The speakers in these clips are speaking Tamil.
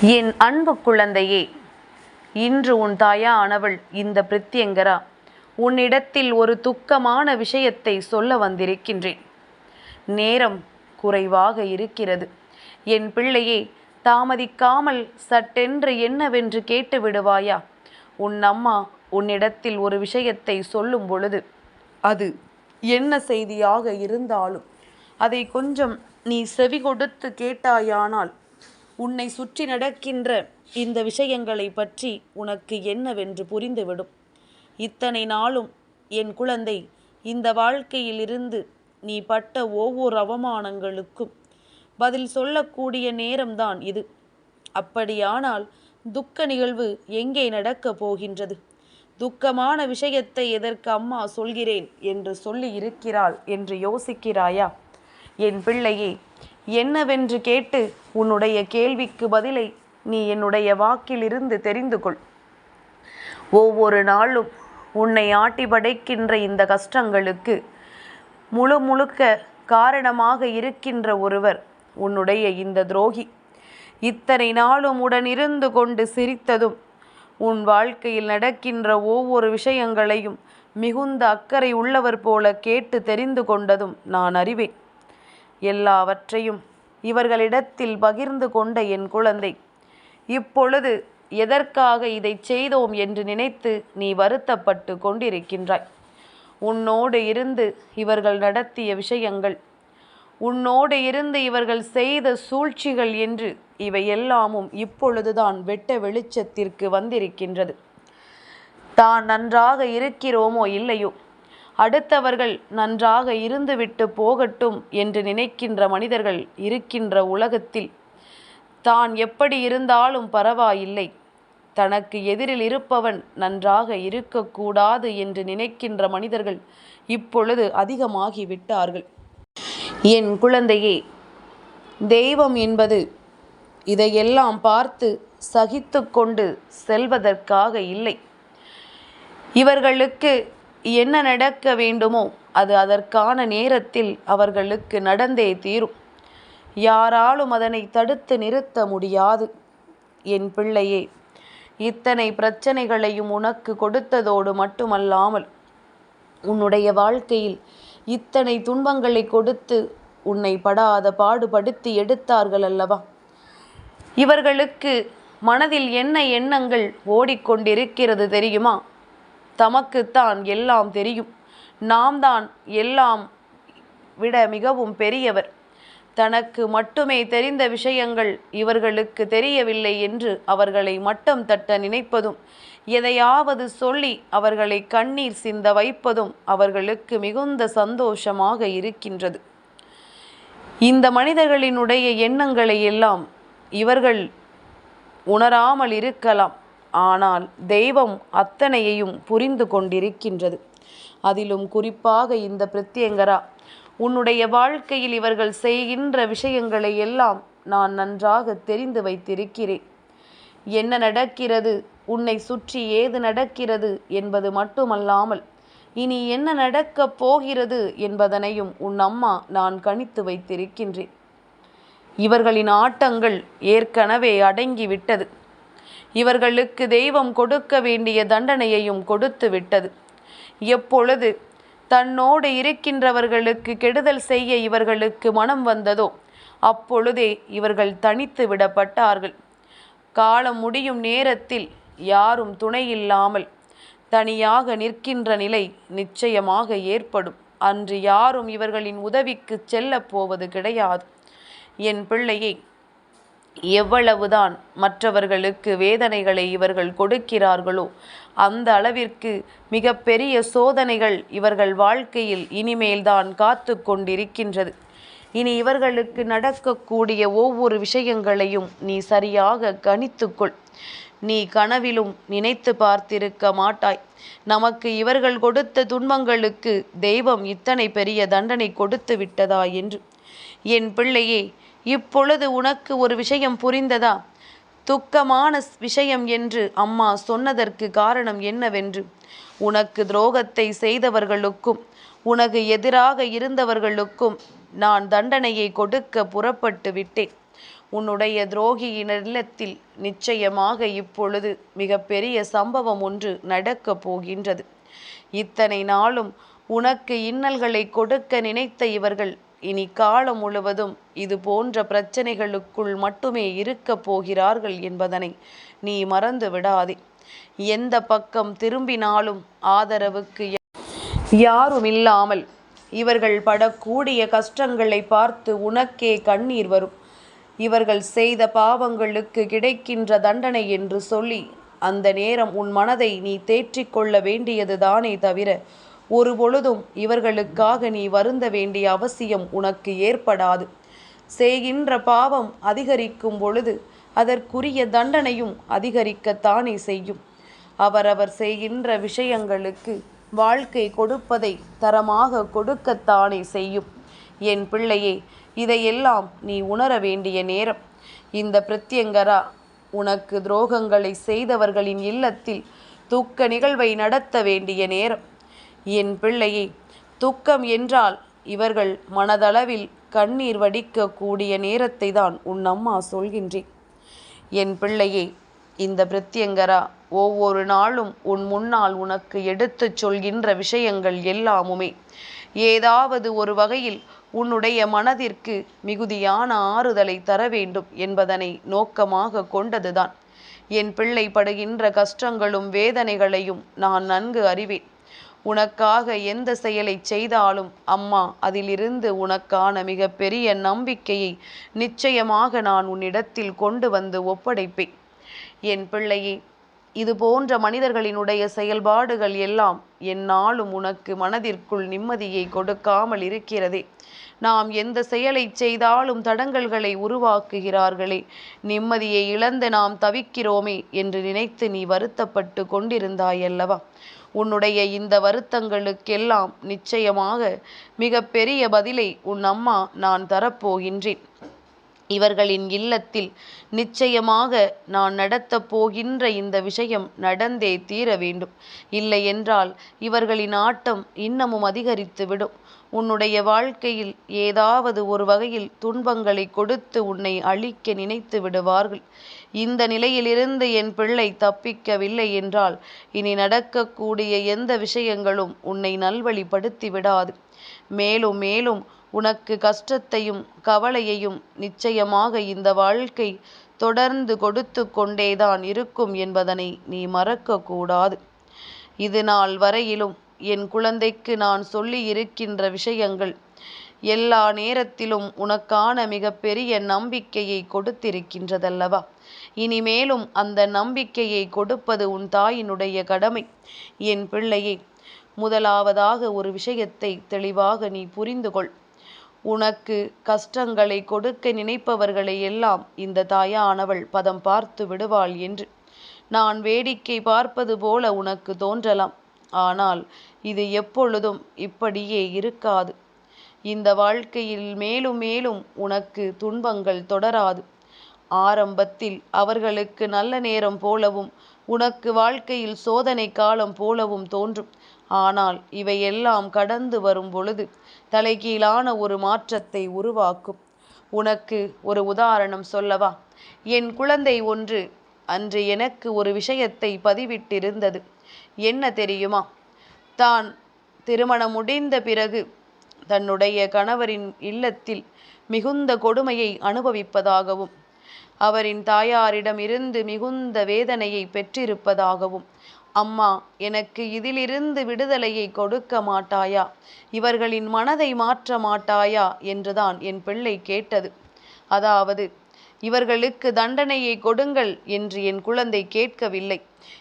என் அன்பு குழந்தையே இன்று உன் தாயா ஆனவள் இந்த பிரித்யங்கரா உன்னிடத்தில் ஒரு துக்கமான விஷயத்தை சொல்ல வந்திருக்கின்றேன். நேரம் குறைவாக இருக்கிறது. என் பிள்ளையே தாமதிக்காமல் சட்டென்று என்னவென்று கேட்டு விடுவாயா? உன் அம்மா உன்னிடத்தில் ஒரு விஷயத்தை சொல்லும் பொழுது அது என்ன செய்தியாக இருந்தாலும் அதை கொஞ்சம் நீ செவி கொடுத்து கேட்டாயானால் உன்னை சுற்றி நடக்கின்ற இந்த விஷயங்களை பற்றி உனக்கு என்னவென்று புரிந்துவிடும். இத்தனை நாளும் என் குழந்தை இந்த வாழ்க்கையிலிருந்து நீ பட்ட ஒவ்வொரு அவமானங்களுக்கும் பதில் சொல்லக்கூடிய நேரம்தான் இது. அப்படியானால் துக்க நிகழ்வு எங்கே நடக்கப் போகின்றது? துக்கமான விஷயத்தை எதற்கு அம்மா சொல்கிறேன் என்று சொல்லி இருக்கிறாள் என்று யோசிக்கிறாயா? என் பிள்ளையே என்னவென்று கேட்டு உன்னுடைய கேள்விக்கு பதிலை நீ என்னுடைய வாக்கிலிருந்து தெரிந்து கொள். ஒவ்வொரு நாளும் உன்னை ஆட்டி படைக்கின்ற இந்த கஷ்டங்களுக்கு முழு முழுக்க காரணமாக இருக்கின்ற ஒருவர் உன்னுடைய இந்த துரோகி. இத்தனை நாளும் உடனிருந்து கொண்டு சிரித்ததும் உன் வாழ்க்கையில் நடக்கின்ற ஒவ்வொரு விஷயங்களையும் மிகுந்த அக்கறை உள்ளவர் போல கேட்டு தெரிந்து கொண்டதும் நான் அறிவேன். எல்லாவற்றையும் இவர்களிடத்தில் பகிர்ந்து கொண்ட என் குழந்தை இப்பொழுது எதற்காக இதை செய்தோம் என்று நினைத்து நீ வருத்தப்பட்டு கொண்டிருக்கின்றாய். உன்னோடு இருந்து இவர்கள் நடத்திய விஷயங்கள் உன்னோடு இருந்து இவர்கள் செய்த சூழ்ச்சிகள் என்று இவை எல்லாமும் இப்பொழுதுதான் வெட்ட வெளிச்சத்திற்கு வந்திருக்கின்றது. தான் நன்றாக இருக்கிறோமோ இல்லையோ? அடுத்தவர்கள் நன்றாக இருந்துவிட்டு போகட்டும் என்று நினைக்கின்ற மனிதர்கள் இருக்கின்ற உலகத்தில் தான் எப்படி இருந்தாலும் பரவாயில்லை. தனக்கு எதிரில் இருப்பவன் நன்றாக இருக்கக்கூடாது என்று நினைக்கின்ற மனிதர்கள் இப்பொழுது அதிகமாகி விட்டார்கள். என் குழந்தையே தெய்வம் என்பது இதையெல்லாம் பார்த்து சகித்து கொண்டு செல்வதற்காக இல்லை. இவர்களுக்கு என்ன நடக்க வேண்டுமோ அது அதற்கான நேரத்தில் அவர்களுக்கு நடந்தே தீரும். யாராலும் அதனை தடுத்து நிறுத்த முடியாது. என் பிள்ளையே இத்தனை பிரச்சனைகளையும் உனக்கு கொடுத்ததோடு மட்டுமல்லாமல் உன்னுடைய வாழ்க்கையில் இத்தனை துன்பங்களை கொடுத்து உன்னை படாத பாடுபடுத்தி எடுத்தார்கள் அல்லவா? இவர்களுக்கு மனதில் என்ன எண்ணங்கள் ஓடிக்கொண்டிருக்கிறது தெரியுமா? தமக்குத்தான் எல்லாம் தெரியும். நாம் தான் எல்லாம் விட மிகவும் பெரியவர். தனக்கு மட்டுமே தெரிந்த விஷயங்கள் இவர்களுக்கு தெரியவில்லை என்று அவர்களை மட்டம் தட்ட நினைப்பதும் எதையாவது சொல்லி அவர்களை கண்ணீர் சிந்த வைப்பதும் அவர்களுக்கு மிகுந்த சந்தோஷமாக இருக்கின்றது. இந்த மனிதர்களினுடைய எண்ணங்களை எல்லாம் இவர்கள் உணராமல் இருக்கலாம். ஆனால் தெய்வம் அத்தனையையும் புரிந்து கொண்டிருக்கின்றது. அதிலும் குறிப்பாக இந்த பிரத்யங்கரா உன்னுடைய வாழ்க்கையில் இவர்கள் செய்கின்ற விஷயங்களை எல்லாம் நான் நன்றாக தெரிந்து வைத்திருக்கிறேன். என்ன நடக்கிறது? உன்னை சுற்றி ஏது நடக்கிறது என்பது மட்டுமல்லாமல் இனி என்ன நடக்கப் போகிறது என்பதனையும் உன் அம்மா நான் கணித்து வைத்திருக்கின்றேன். இவர்களின் ஆட்டங்கள் ஏற்கனவே அடங்கிவிட்டது. இவர்களுக்கு தெய்வம் கொடுக்க வேண்டிய தண்டனையையும் கொடுத்து விட்டது. எப்பொழுது தன்னோடு இருக்கின்றவர்களுக்கு கெடுதல் செய்ய இவர்களுக்கு மனம் வந்ததோ அப்பொழுதே இவர்கள் தனித்து விடப்பட்டார்கள். காலம் முடியும் நேரத்தில் யாரும் துணையில்லாமல் தனியாக நிற்கின்ற நிலை நிச்சயமாக ஏற்படும். அன்று யாரும் இவர்களின் உதவிக்கு செல்லப் போவது கிடையாது. என் பிள்ளையை எவ்வளவுதான் மற்றவர்களுக்கு வேதனைகளை இவர்கள் கொடுக்கிறார்களோ அந்த அளவிற்கு மிகப்பெரிய சோதனைகள் இவர்கள் வாழ்க்கையில் இனிமேல்தான் காத்து கொண்டிருக்கின்றது. இனி இவர்களுக்கு நடக்கக்கூடிய ஒவ்வொரு விஷயங்களையும் நீ சரியாக கணித்துக்கொள். நீ கனவிலும் நினைத்து பார்த்திருக்க மாட்டாய். நமக்கு இவர்கள் கொடுத்த துன்பங்களுக்கு தெய்வம் இத்தனை பெரிய தண்டனை கொடுத்து விட்டதா என்று. என் பிள்ளையே இப்பொழுது உனக்கு ஒரு விஷயம் புரிந்ததா? துக்கமான விஷயம் என்று அம்மா சொன்னதற்கு காரணம் என்னவென்று? உனக்கு துரோகத்தை செய்தவர்களுக்கும் உனக்கு எதிராக இருந்தவர்களுக்கும் நான் தண்டனையை கொடுக்க புறப்பட்டு விட்டேன். உன்னுடைய துரோகியின் இல்லத்தில் நிச்சயமாக இப்பொழுது மிகப்பெரிய சம்பவம் ஒன்று நடக்கப் போகின்றது. இத்தனை நாளும் உனக்கு இன்னல்களை கொடுக்க நினைத்த இவர்கள் இனி காலம் முழுவதும் இது போன்ற பிரச்சனைகளுக்குள் மட்டுமே இருக்கப் போகிறார்கள் என்பதனை நீ மறந்து விடாதே. எந்த பக்கம் திரும்பினாலும் ஆதரவுக்கு யாரும் இல்லாமல் இவர்கள் படக்கூடிய கஷ்டங்களை பார்த்து உனக்கே கண்ணீர் வரும். இவர்கள் செய்த பாவங்களுக்கு கிடைக்கின்ற தண்டனை என்று சொல்லி அந்த நேரம் உன் மனதை நீ தேற்றிக்கொள்ள வேண்டியதுதானே தவிர ஒரு பொழுதும் இவர்களுக்காக நீ வருந்த வேண்டிய அவசியம் உனக்கு ஏற்படாது. செய்கின்ற பாவம் அதிகரிக்கும் பொழுது அதற்குரிய தண்டனையும் அதிகரிக்கத்தானே செய்யும். அவரவர் செய்கின்ற விஷயங்களுக்கு வாழ்க்கை கொடுப்பதை தரமாக கொடுக்கத்தானே செய்யும். என் பிள்ளையே இதையெல்லாம் நீ உணர வேண்டிய நேரம். இந்த பிரத்யங்கரா உனக்கு துரோகங்களை செய்தவர்களின் இல்லத்தில் தூக்க நிகழ்வை நடத்த வேண்டிய நேரம். என் பிள்ளையே துக்கம் என்றால் இவர்கள் மனதளவில் கண்ணீர் வடிக்கக்கூடிய நேரத்தை தான் உன் அம்மா சொல்கின்றேன் என் பிள்ளையே இந்த பிரத்யங்கரா ஒவ்வொரு நாளும் உன் முன்னால் உனக்கு எடுத்துச் சொல்கின்ற விஷயங்கள் எல்லாமுமே. ஏதாவது ஒரு வகையில் உன்னுடைய மனதிற்கு மிகுதியான ஆறுதலை தர வேண்டும் என்பதனை நோக்கமாக கொண்டதுதான். என் பிள்ளை படுகின்ற கஷ்டங்களும் வேதனைகளையும் நான் நன்கு அறிவேன். உனக்காக எந்த செயலை செய்தாலும் அம்மா அதிலிருந்து உனக்கான மிக பெரிய நம்பிக்கையை நிச்சயமாக நான் உன்னிடத்தில் கொண்டு வந்து ஒப்படைப்பேன். என் பிள்ளையை இது போன்ற மனிதர்களினுடைய செயல்பாடுகள் எல்லாம் என்னாலும் உனக்கு மனதிற்குள் நிம்மதியை கொடுக்காமல் இருக்கிறதே. நாம் எந்த செயலை செய்தாலும் தடங்கல்களை உருவாக்குகிறார்களே. நிம்மதியை இழந்து நாம் தவிக்கிறோமே என்று நினைத்து நீ வருத்தப்பட்டு கொண்டிருந்தாயல்லவா? உன்னுடைய இந்த வருத்தங்களுக்கெல்லாம் நிச்சயமாக மிக பெரிய பதிலை உன் அம்மா நான் தரப்போகின்றேன். இவர்களின் இல்லத்தில் நிச்சயமாக நான் நடத்தப் போகின்ற இந்த விஷயம் நடந்தே தீர வேண்டும். இல்லையென்றால் இவர்களின் ஆட்டம் இன்னமும் அதிகரித்துவிடும் உன்னுடைய வாழ்க்கையில் ஏதாவது ஒரு வகையில் துன்பங்களை கொடுத்து உன்னை அழிக்க நினைத்து விடுவார்கள். இந்த நிலையிலிருந்து என் பிள்ளை தப்பிக்கவில்லை என்றால் இனி நடக்கக்கூடிய எந்த விஷயங்களும் உன்னை நல்வழிப்படுத்தி விடாது. மேலும் மேலும் உனக்கு கஷ்டத்தையும் கவலையையும் நிச்சயமாக இந்த வாழ்க்கை தொடர்ந்து கொடுத்து கொண்டேதான் இருக்கும் என்பதனை நீ மறக்கக்கூடாது. இது நாள் வரையிலும் என் குழந்தைக்கு நான் சொல்லி இருக்கின்ற விஷயங்கள் எல்லா நேரத்திலும் உனக்கான மிகப்பெரிய நம்பிக்கையை கொடுத்திருக்கின்றதல்லவா? இனிமேலும் அந்த நம்பிக்கையை கொடுப்பது உன் தாயினுடைய கடமை. என் பிள்ளையே முதலாவதாக ஒரு விஷயத்தை தெளிவாக நீ புரிந்து கொள் உனக்கு கஷ்டங்களை கொடுக்க நினைப்பவர்களை எல்லாம் இந்த தாயானவள் பதம் பார்த்து விடுவாள் என்று. நான் வேடிக்கை பார்ப்பது போல உனக்கு தோன்றலாம். ஆனால் இது எப்பொழுதும் இப்படியே இருக்காது. இந்த வாழ்க்கையில் மேலும் மேலும் உனக்கு துன்பங்கள் தொடராது. ஆரம்பத்தில் அவர்களுக்கு நல்ல நேரம் போலவும் உனக்கு வாழ்க்கையில் சோதனை காலம் போலவும் தோன்றும். ஆனால் இவையெல்லாம் கடந்து வரும் பொழுது தலைகீழான ஒரு மாற்றத்தை உருவாக்கும். உனக்கு ஒரு உதாரணம் சொல்லவா? என் குழந்தை ஒன்று அன்று எனக்கு ஒரு விஷயத்தை பதிவிட்டிருந்தது. என்ன தெரியுமா? தான் திருமணம் முடிந்த பிறகு தன்னுடைய கணவரின் இல்லத்தில் மிகுந்த கொடுமையை அனுபவிப்பதாகவும் அவரின் தாயாரிடமிருந்து மிகுந்த வேதனையை பெற்றிருப்பதாகவும் அம்மா எனக்கு இதிலிருந்து விடுதலையை கொடுக்க மாட்டாயா? இவர்களின் மனதை மாற்ற மாட்டாயா? என்றுதான் என் பிள்ளை கேட்டது. அதாவது இவர்களுக்கு தண்டனையை கொடுங்கள் என்று என் குழந்தை கேட்கவில்லை.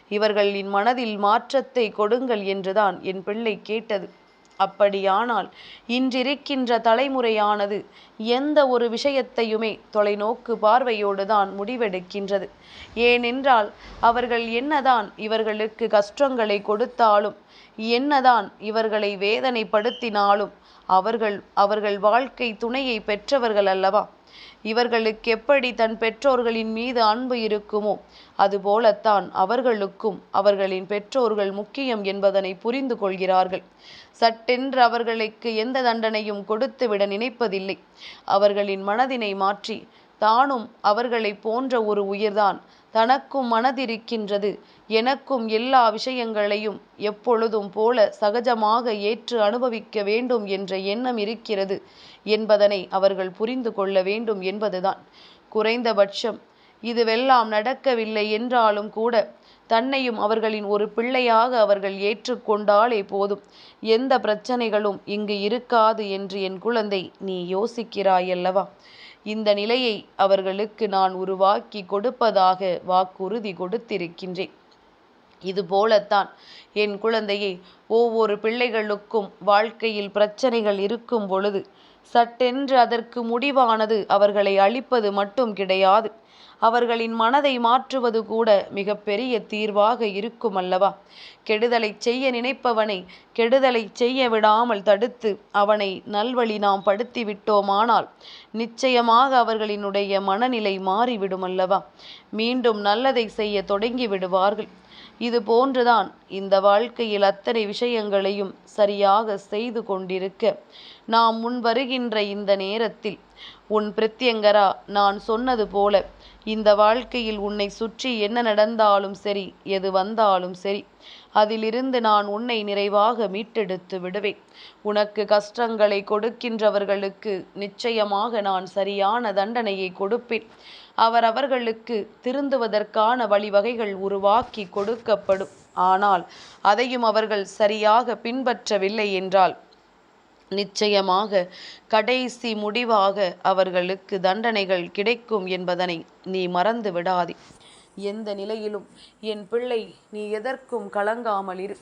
இவர்களின் மனதில் மாற்றத்தை கொடுங்கள் என்றுதான் என் பிள்ளை கேட்டது. அப்படியானால் இன்றிருக்கின்ற தலைமுறையானது எந்த ஒரு விஷயத்தையுமே தொலைநோக்கு பார்வையோடு தான் முடிவெடுக்கின்றது. ஏனென்றால் அவர்கள் என்னதான் இவர்களுக்கு கஷ்டங்களை கொடுத்தாலும் என்னதான் இவர்களை வேதனைப்படுத்தினாலும் அவர்கள் அவர்கள் வாழ்க்கை துணையை பெற்றவர்கள் அல்லவா இவர்களுக்கு எப்படி தன் பெற்றோர்களின் மீது அன்பு இருக்குமோ? அதுபோலத்தான் அவர்களுக்கும் அவர்களின் பெற்றோர்கள் முக்கியம் என்பதனை புரிந்து கொள்கிறார்கள். சட்டென்று அவர்களுக்கு எந்த தண்டனையும் கொடுத்துவிட நினைப்பதில்லை. அவர்களின் மனதினை மாற்றி தானும் அவர்களை போன்ற ஒரு உயிர்தான். தனக்கும் மனதிருக்கின்றது. எனக்கும் எல்லா விஷயங்களையும் எப்பொழுதும் போல சகஜமாக ஏற்று அனுபவிக்க வேண்டும் என்ற எண்ணம் இருக்கிறது. என்பதனை அவர்கள் புரிந்து கொள்ள வேண்டும் என்பதுதான். குறைந்தபட்சம் இதுவெல்லாம் நடக்கவில்லை என்றாலும் கூட தன்னையும் அவர்களின் ஒரு பிள்ளையாக அவர்கள் ஏற்றுக்கொண்டாலே போதும். எந்த பிரச்சனைகளும் இங்கு இருக்காது என்று என் குழந்தை நீ யோசிக்கிறாயல்லவா? இந்த நிலையை அவர்களுக்கு நான் உருவாக்கி கொடுப்பதாக வாக்குறுதி கொடுத்திருக்கின்றேன். இதுபோலத்தான் என் குழந்தையை ஒவ்வொரு பிள்ளைகளுக்கும் வாழ்க்கையில் பிரச்சனைகள் இருக்கும் பொழுது சட்டென்று அதற்கு முடிவானது அவர்களை அழிப்பது மட்டும் கிடையாது. அவர்களின் மனதை மாற்றுவது கூட மிகப்பெரிய தீர்வாக இருக்கும் அல்லவா? கெடுதலை செய்ய நினைப்பவனை கெடுதலை செய்ய விடாமல் தடுத்து அவனை நல்வழி நாம் படுத்தி விட்டோமானால் நிச்சயமாக அவர்களினுடைய மனநிலை மாறிவிடும் அல்லவா? மீண்டும் நல்லதை செய்ய தொடங்கி விடுவார்கள். இது போன்றுதான் இந்த வாழ்க்கையில் அத்தனை விஷயங்களையும் சரியாக செய்து கொண்டிருக்க. நாம் முன் வருகின்ற இந்த நேரத்தில் உன் பிரத்யங்கரா நான் சொன்னது போல இந்த வாழ்க்கையில் உன்னை சுற்றி என்ன நடந்தாலும் சரி எது வந்தாலும் சரி அதிலிருந்து நான் உன்னை நிறைவாக மீட்டெடுத்து விடுவேன். உனக்கு கஷ்டங்களை கொடுக்கின்றவர்களுக்கு நிச்சயமாக நான் சரியான தண்டனையை கொடுப்பேன். அவரவர்களுக்கு திருந்துவதற்கான வழிவகைகள் உருவாக்கி கொடுக்கப்படும். ஆனால் அதையும் அவர்கள் சரியாக பின்பற்றவில்லை என்றால் நிச்சயமாக கடைசி முடிவாக அவர்களுக்கு தண்டனைகள் கிடைக்கும் என்பதனை நீ மறந்து விடாதே. எந்த நிலையிலும் என் பிள்ளை நீ எதற்கும் கலங்காமல் இரு.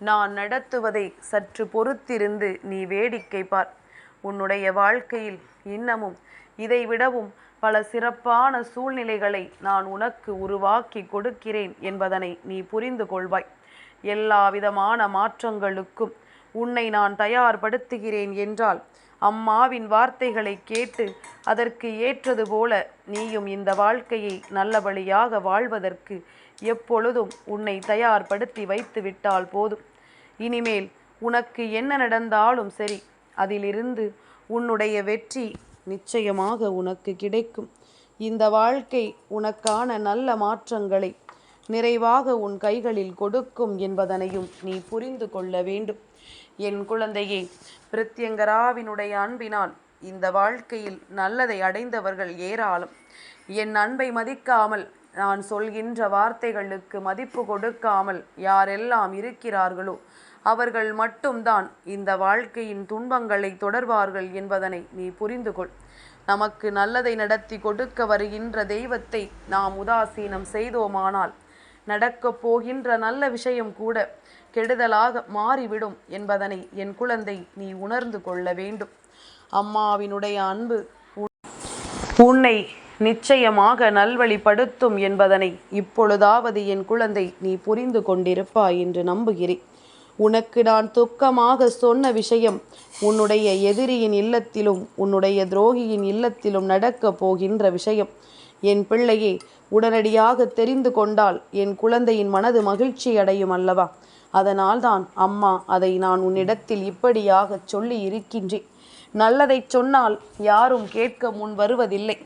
நான் நடத்துவதை சற்று பொறுத்திருந்து நீ வேடிக்கை பார். உன்னுடைய வாழ்க்கையில் இன்னமும் இதைவிடவும் பல சிறப்பான சூழ்நிலைகளை நான் உனக்கு உருவாக்கி கொடுக்கிறேன் என்பதனை நீ புரிந்து கொள்வாய். எல்லா விதமான மாற்றங்களுக்கும் உன்னை நான் தயார்படுத்துகிறேன் என்றால் அம்மாவின் வார்த்தைகளை கேட்டு அதற்கு ஏற்றது போல நீயும் இந்த வாழ்க்கையை நல்லபடியாக வாழ்வதற்கு எப்பொழுதும் உன்னை தயார்படுத்தி வைத்து விட்டால் போதும். இனிமேல் உனக்கு என்ன நடந்தாலும் சரி அதிலிருந்து உன்னுடைய வெற்றி நிச்சயமாக உனக்கு கிடைக்கும். இந்த வாழ்க்கை உனக்கான நல்ல மாற்றங்களை நிறைவாக உன் கைகளில் கொடுக்கும் என்பதனையும் நீ புரிந்து கொள்ள வேண்டும். என் குழந்தையே பிரத்யங்கராவினுடைய அன்பினால் இந்த வாழ்க்கையில் நல்லதை அடைந்தவர்கள் ஏராளம். என் அன்பை மதிக்காமல் நான் சொல்கின்ற வார்த்தைகளுக்கு மதிப்பு கொடுக்காமல் யாரெல்லாம் இருக்கிறார்களோ அவர்கள் மட்டும்தான் இந்த வாழ்க்கையின் துன்பங்களை தொடர்வார்கள் என்பதனை நீ புரிந்து கொள் நமக்கு நல்லதை நடத்தி கொடுக்க வருகின்ற தெய்வத்தை நாம் உதாசீனம் செய்தோமானால் நடக்கப் போகின்ற நல்ல விஷயம் கூட கெடுதலாக மாறிவிடும் என்பதனை என் குழந்தை நீ உணர்ந்து கொள்ள வேண்டும். அம்மாவினுடைய அன்பு உன்னை நிச்சயமாக நல்வழிப்படுத்தும் என்பதனை இப்பொழுதாவது என் குழந்தை நீ புரிந்து கொண்டிருப்பாய் என்று நம்புகிறேன். உனக்கு நான் துக்கமாக சொன்ன விஷயம் உன்னுடைய எதிரியின் இல்லத்திலும் உன்னுடைய துரோகியின் இல்லத்திலும் நடக்கப் போகின்ற விஷயம். என் பிள்ளையே உடனடியாக தெரிந்து கொண்டால் என் குழந்தையின் மனது மகிழ்ச்சி அடையும் அல்லவா? அதனால்தான் அம்மா அதை நான் உன்னிடத்தில் இப்படியாக சொல்லி இருக்கின்றேன். நல்லதை சொன்னால் யாரும் கேட்க முன் வருவதில்லை.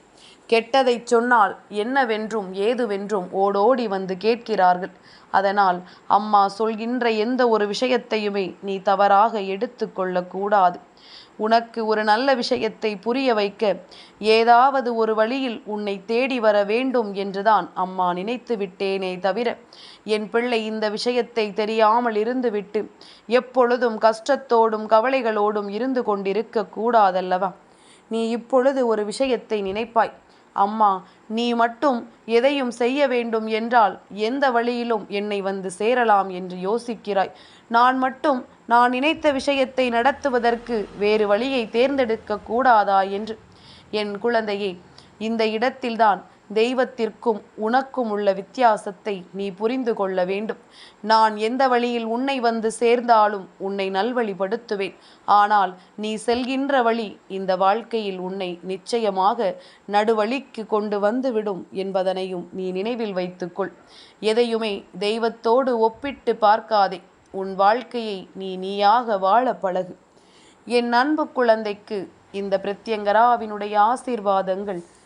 கெட்டதைச் சொன்னால் என்னவென்றும் ஏதுவென்றும் ஓடோடி வந்து கேட்கிறார்கள். அதனால் அம்மா சொல்கின்ற எந்த ஒரு விஷயத்தையுமே நீ தவறாக எடுத்து கொள்ளக்கூடாது உனக்கு ஒரு நல்ல விஷயத்தை புரிய வைக்க ஏதாவது ஒரு வழியில் உன்னை தேடி வர வேண்டும் என்றுதான் அம்மா நினைத்து விட்டேனே தவிர என் பிள்ளை இந்த விஷயத்தை தெரியாமல் இருந்துவிட்டு எப்பொழுதும் கஷ்டத்தோடும் கவலைகளோடும் இருந்து கொண்டிருக்க கூடாதல்லவா? நீ இப்பொழுது ஒரு விஷயத்தை நினைப்பாய். அம்மா நீ மட்டும் எதையும் செய்ய வேண்டும் என்றால் எந்த வழியிலும் என்னை வந்து சேரலாம் என்று யோசிக்கிறாய். நான் மட்டும் நான் நினைத்த விஷயத்தை நடத்துவதற்கு வேறு வழியை தேர்ந்தெடுக்க கூடாதா என்று? என் குழந்தையே இந்த இடத்தில்தான் தெய்வத்திற்கும் உனக்கும் உள்ள வித்தியாசத்தை நீ புரிந்து கொள்ள வேண்டும். நான் எந்த வழியில் உன்னை வந்து சேர்ந்தாலும் உன்னை நல்வழிப்படுத்துவேன். ஆனால் நீ செல்கின்ற வழி இந்த வாழ்க்கையில் உன்னை நிச்சயமாக நடுவழிக்கு கொண்டு வந்துவிடும் என்பதனையும் நீ நினைவில் வைத்துக்கொள். எதையுமே தெய்வத்தோடு ஒப்பிட்டு பார்க்காதே. உன் வாழ்க்கையை நீ நீயாக வாழ பழகு. என் அன்பு குழந்தைக்கு இந்த பிரத்யங்கராவினுடைய ஆசீர்வாதங்கள்